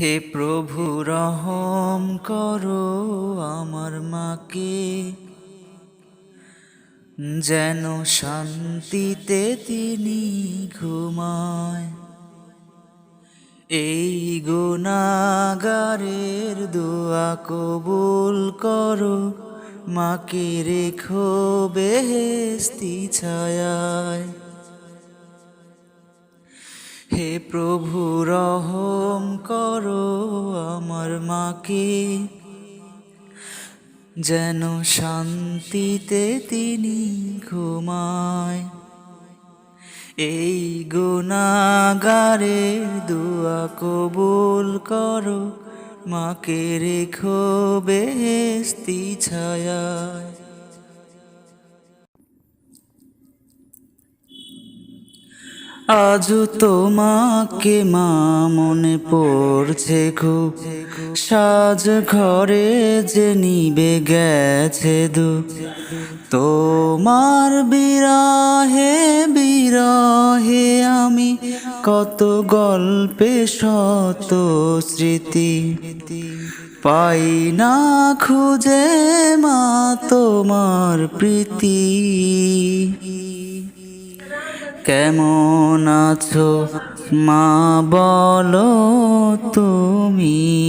হে প্রভু, রহম করো আমার মাকে। যেন শান্তিতে তিনি ঘুমায়। এই গুণাগারের দোয়া কবুল করো। মাকে রেখো বেহেস্তি ছায়ায়। হে প্রভু আমার মাকে যেন শান্তিতে তিনি ঘুমায়। এই গুণাগারে দুয়া কবুল করো মাকে রেখো বেস্তি ছায়ায়। আজ তোমাকে মা মনে পড়ছে খুব। সাজ ঘরে যে নিবে গেছে দু। তোমার বিরহে বিরহে আমি কত গল্পে শত স্মৃতি। পাই না খুঁজে মা তোমার প্রীতি। কেমন আছো? মা, বলো তুমি।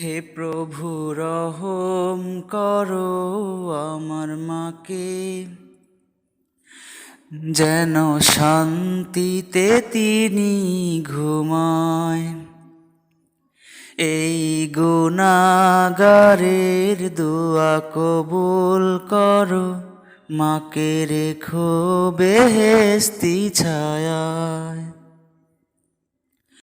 হে প্রভু, রহম করো আমার মাকে। যেন শান্তিতে তিনি ঘুমায়। এই গুণাগারের দোয়া কবুল করো। মাকে রেখো বেহেস্তি ছায়ায়।